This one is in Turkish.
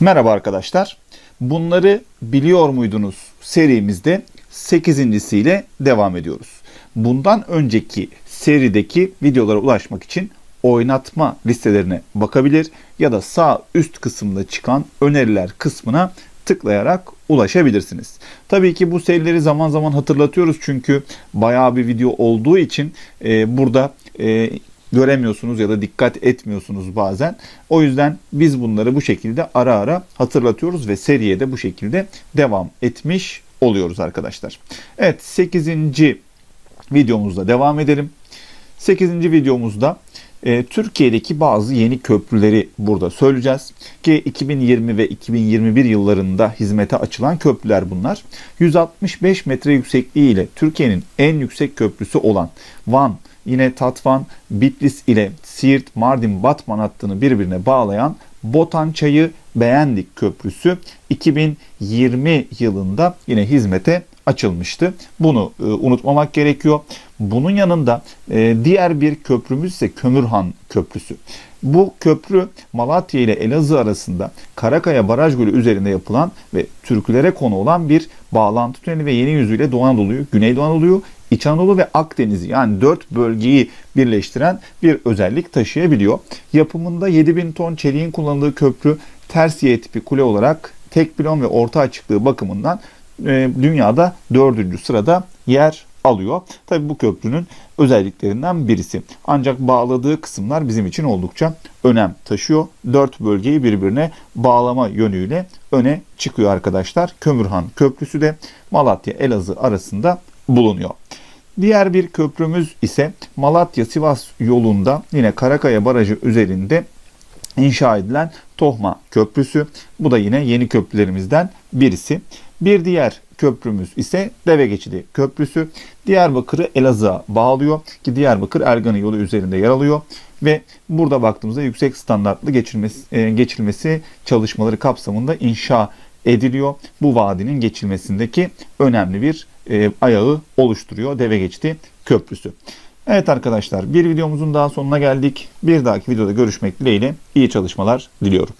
Merhaba arkadaşlar. Bunları biliyor muydunuz serimizde 8.siyle devam ediyoruz. Bundan önceki serideki videolara ulaşmak için oynatma listelerine bakabilir ya da sağ üst kısımda çıkan öneriler kısmına tıklayarak ulaşabilirsiniz. Tabii ki bu serileri zaman zaman hatırlatıyoruz çünkü bayağı bir video olduğu için e, burada e, göremiyorsunuz ya da dikkat etmiyorsunuz bazen. O yüzden biz bunları bu şekilde ara ara hatırlatıyoruz ve seriye de bu şekilde devam etmiş oluyoruz arkadaşlar. Evet 8. videomuzda devam edelim. 8. videomuzda e, Türkiye'deki bazı yeni köprüleri burada söyleyeceğiz. Ki 2020 ve 2021 yıllarında hizmete açılan köprüler bunlar. 165 metre yüksekliği ile Türkiye'nin en yüksek köprüsü olan Van, yine Tatvan, Bitlis ile Siirt, Mardin, Batman hattını birbirine bağlayan Botan Çayı Beğendik Köprüsü 2020 yılında yine hizmete açılmıştı. Bunu e, unutmamak gerekiyor. Bunun yanında e, diğer bir köprümüz ise Kömürhan Köprüsü. Bu köprü Malatya ile Elazığ arasında Karakaya Baraj Gölü üzerinde yapılan ve Türklere konu olan bir bağlantı tüneli ve yeni yüzüyle Doğu Anadolu'yu, Güneydoğu Anadolu'yu, İç Anadolu ve Akdeniz'i yani dört bölgeyi birleştiren bir özellik taşıyabiliyor. Yapımında 7000 ton çeliğin kullanıldığı köprü ters Y tipi kule olarak tek pilon ve orta açıklığı bakımından e, dünyada dördüncü sırada yer alıyor. Tabi bu köprünün özelliklerinden birisi. Ancak bağladığı kısımlar bizim için oldukça önem taşıyor. Dört bölgeyi birbirine bağlama yönüyle öne çıkıyor arkadaşlar. Kömürhan Köprüsü de Malatya Elazığ arasında bulunuyor. Diğer bir köprümüz ise Malatya-Sivas yolunda yine Karakaya Barajı üzerinde inşa edilen Tohma Köprüsü. Bu da yine yeni köprülerimizden birisi. Bir diğer köprümüz ise Deve Geçidi Köprüsü. Diyarbakır'ı Elazığ'a bağlıyor ki Diyarbakır Ergani yolu üzerinde yer alıyor ve burada baktığımızda yüksek standartlı geçilmesi, e, geçilmesi çalışmaları kapsamında inşa ediliyor. Bu vadinin geçilmesindeki önemli bir e, ayağı oluşturuyor Deve Geçidi Köprüsü. Evet arkadaşlar bir videomuzun daha sonuna geldik. Bir dahaki videoda görüşmek dileğiyle iyi çalışmalar diliyorum.